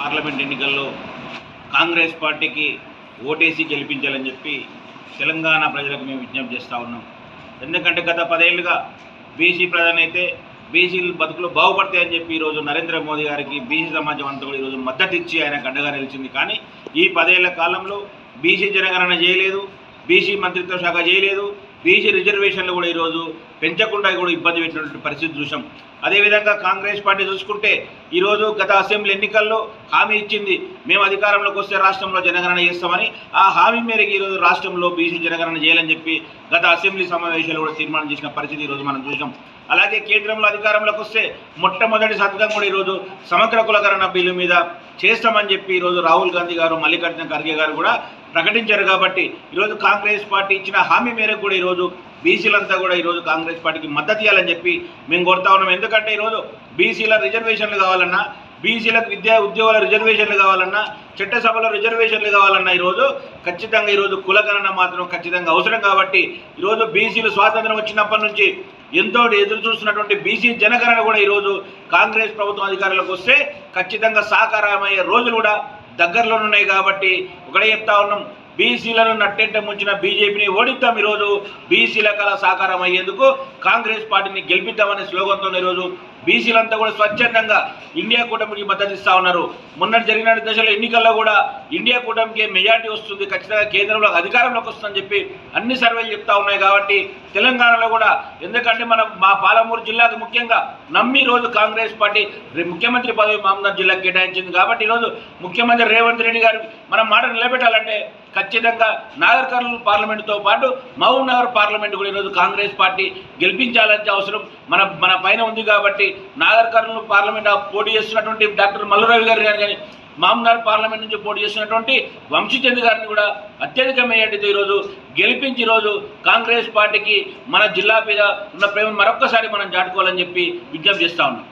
Parliament ఎన్నికల్లో కాంగ్రెస్ పార్టీకి ఓటేసి గెలిపించాలని చెప్పి తెలంగాణ ప్రజలకు మేము విజ్ఞప్తి చేస్తూ ఉన్నాం. ఎందుకంటే గత పదేళ్ళుగా బీసీ ప్రధానైతే బీసీలు బతుకులు బాగుపడతాయని చెప్పి ఈరోజు నరేంద్ర మోదీ గారికి బీసీ సమాజం అంతా కూడా ఈరోజు మద్దతు ఇచ్చి ఆయన అండగా నిలిచింది. కానీ ఈ పదేళ్ళ కాలంలో బీసీ జనగణన చేయలేదు బీసీ మంత్రిత్వ శాఖ చేయలేదు బీసీ రిజర్వేషన్లు కూడా ఈరోజు పెంచకుండా కూడా ఇబ్బంది పెట్టినటువంటి పరిస్థితి చూసాం అదేవిధంగా కాంగ్రెస్ పార్టీ చూసుకుంటే ఈరోజు గత అసెంబ్లీ ఎన్నికల్లో హామీ ఇచ్చింది మేము అధికారంలోకి వస్తే రాష్ట్రంలో జనగణన చేస్తామని ఆ హామీ మేరకు ఈరోజు రాష్ట్రంలో బీసీ జనగణన చేయాలని చెప్పి గత అసెంబ్లీ సమావేశాలు కూడా తీర్మానం చేసిన పరిస్థితి ఈరోజు మనం చూసాం అలాగే కేంద్రంలో అధికారంలోకి వస్తే మొట్టమొదటి సంతకం కూడా ఈరోజు సమగ్ర కులకరణ బిల్లు మీద చేస్తామని చెప్పి ఈరోజు రాహుల్ గాంధీ గారు మల్లికార్జున ఖర్గే గారు కూడా ప్రకటించారు కాబట్టి ఈరోజు కాంగ్రెస్ పార్టీ ఇచ్చిన హామీ మేరకు కూడా ఈరోజు బీసీలంతా కూడా ఈరోజు కాంగ్రెస్ పార్టీకి మద్దతు ఇవ్వాలని చెప్పి మేము కోరుతా ఉన్నాం. ఎందుకంటే ఈరోజు బీసీల రిజర్వేషన్లు కావాలన్నా బీసీలకు విద్యా ఉద్యోగాల రిజర్వేషన్లు కావాలన్నా చట్టసభలో రిజర్వేషన్లు కావాలన్నా ఈరోజు ఖచ్చితంగా ఈరోజు కులగణన మాత్రం ఖచ్చితంగా అవసరం కాబట్టి ఈరోజు బీసీలు స్వాతంత్రం వచ్చినప్పటి నుంచి ఎంతో ఎదురు చూస్తున్నటువంటి బీసీ జనగణన కూడా ఈరోజు కాంగ్రెస్ ప్రభుత్వం అధికారులకు వస్తే ఖచ్చితంగా సాకారమయ్యే రోజులు కూడా దగ్గరలో ఉన్నాయి కాబట్టి ఒకటే చెప్తా ఉన్నాం. బీసీలను నట్టెంట ముంచిన బీజేపీని ఓడిద్దాం ఈరోజు. బీసీల కళ సాకారం అయ్యేందుకు కాంగ్రెస్ పార్టీని గెలిపిద్దామనే స్లోగన్తో ఈరోజు బీసీలంతా కూడా స్వచ్ఛందంగా ఇండియా కూటమికి మద్దతు ఇస్తా ఉన్నారు. మొన్న జరిగిన దశలో ఎన్నికల్లో కూడా ఇండియా కూటమికి మెజార్టీ వస్తుంది. ఖచ్చితంగా కేంద్రంలో అధికారంలోకి వస్తుందని చెప్పి అన్ని సర్వేలు చెప్తా ఉన్నాయి కాబట్టి తెలంగాణలో కూడా ఎందుకంటే మనం మా పాలమూరు జిల్లాకు ముఖ్యంగా నమ్మి రోజు కాంగ్రెస్ పార్టీ ముఖ్యమంత్రి పదవి మహమ్మద్ జిల్లాకు కేటాయించింది. కాబట్టి ఈరోజు ముఖ్యమంత్రి రేవంత్ రెడ్డి గారు మనం మాట నిలబెట్టాలంటే ఖచ్చితంగా నాగర్ కర్నూలు పార్లమెంటుతో పాటు మహబూబ్ నగర్ పార్లమెంట్ కూడా ఈరోజు కాంగ్రెస్ పార్టీ గెలిపించాలంటే అవసరం. మన మన పైన ఉంది కాబట్టి నాగర్ కర్నూలు పార్లమెంట్ పోటీ చేస్తున్నటువంటి డాక్టర్ మల్లురవి గారు గారు కానీ మామూనార్ పార్లమెంట్ నుంచి పోటీ చేస్తున్నటువంటి వంశీచంద్ గారిని కూడా అత్యధిక మేయటితో ఈరోజు గెలిపించి ఈరోజు కాంగ్రెస్ పార్టీకి మన జిల్లా మీద ఉన్న ప్రేమ మరొక్కసారి మనం చాటుకోవాలని చెప్పి విజ్ఞప్తి చేస్తా ఉన్నాం.